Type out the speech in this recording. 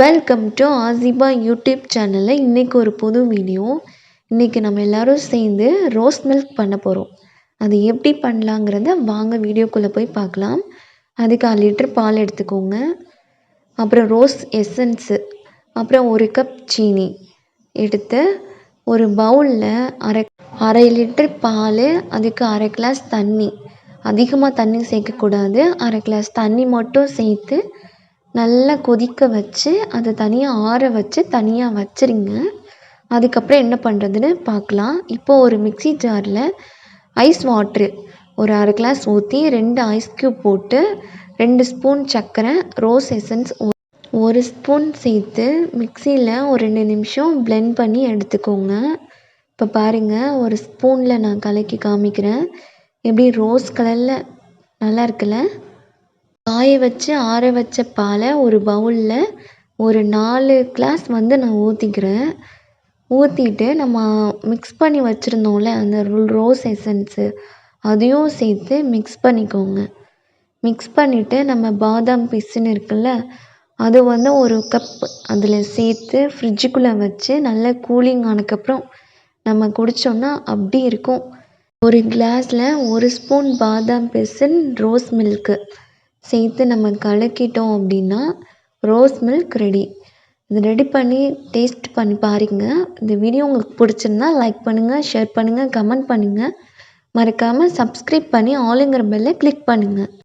Welcome to Asifa YouTube சேனலில் இன்றைக்கி ஒரு புது வீடியோ இன்றைக்கி நம்ம எல்லோரும் சேர்ந்து ரோஸ் மில்க் பண்ண போகிறோம் அது எப்படி பண்ணலாங்கிறத வாங்க வீடியோக்குள்ளே போய் பார்க்கலாம். அதுக்கு அரை லிட்டர் பால் எடுத்துக்கோங்க. அப்புறம் ரோஸ் எசன்ஸு அப்புறம் ஒரு கப் சீனி எடுத்து ஒரு பவுலில் அரை அரை லிட்டர் பால் அதுக்கு அரை கிளாஸ் தண்ணி. அதிகமாக தண்ணி சேர்க்கக்கூடாது. அரை கிளாஸ் தண்ணி மட்டும் சேர்த்து நல்லா கொதிக்க வச்சு அதை தனியாக ஆற வச்சு தனியாக வச்சுருங்க. அதுக்கப்புறம் என்ன பண்ணுறதுன்னு பார்க்கலாம் இப்போது ஒரு மிக்ஸி ஜாரில் ஐஸ் வாட்ரு ஒரு அரை கிளாஸ் ஊற்றி ரெண்டு ஐஸ் க்யூப் போட்டு ரெண்டு ஸ்பூன் சர்க்கரை ரோஸ் எசன்ஸ் ஒரு ஸ்பூன் சேர்த்து மிக்சியில் ஒரு ரெண்டு நிமிஷம் பிளெண்ட் பண்ணி எடுத்துக்கோங்க. இப்போ பாருங்கள் ஒரு ஸ்பூனில் நான் கலக்கி காமிக்கிறேன். எப்படி ரோஸ் கலரில் நல்லா இருக்குல்ல? காய வச்சு ஆற வச்ச பாலை ஒரு பவுலில் ஒரு நாலு கிளாஸ் வந்து நான் ஊற்றிக்கிறேன் ஊற்றிட்டு நம்ம மிக்ஸ் பண்ணி வச்சுருந்தோம்ல அந்த ரோஸ் எசன்ஸு அதையும் சேர்த்து மிக்ஸ் பண்ணிக்கோங்க. மிக்ஸ் பண்ணிவிட்டு நம்ம பாதாம் பிஸ்ஸுன்னு இருக்குல்ல அது வந்து ஒரு கப் அதில் சேர்த்து ஃப்ரிட்ஜுக்குள்ளே வச்சு நல்லா கூலிங் ஆனதுக்கப்புறம் நம்ம குடித்தோன்னா அப்படி இருக்கும். ஒரு கிளாஸில் ஒரு ஸ்பூன் பாதாம் பிசின் ரோஸ் மில்க்கு சேர்த்து நம்ம கலக்கிட்டோம் அப்படின்னா ரோஸ் மில்க் ரெடி. இது ரெடி பண்ணி டேஸ்ட் பண்ணி பாருங்கள் இந்த வீடியோ உங்களுக்கு பிடிச்சிருந்தா லைக் பண்ணுங்கள் ஷேர் பண்ணுங்கள் கமெண்ட் பண்ணுங்கள் மறக்காமல் சப்ஸ்கிரைப் பண்ணி ஆளுங்கிற பெல்லை கிளிக் பண்ணுங்கள்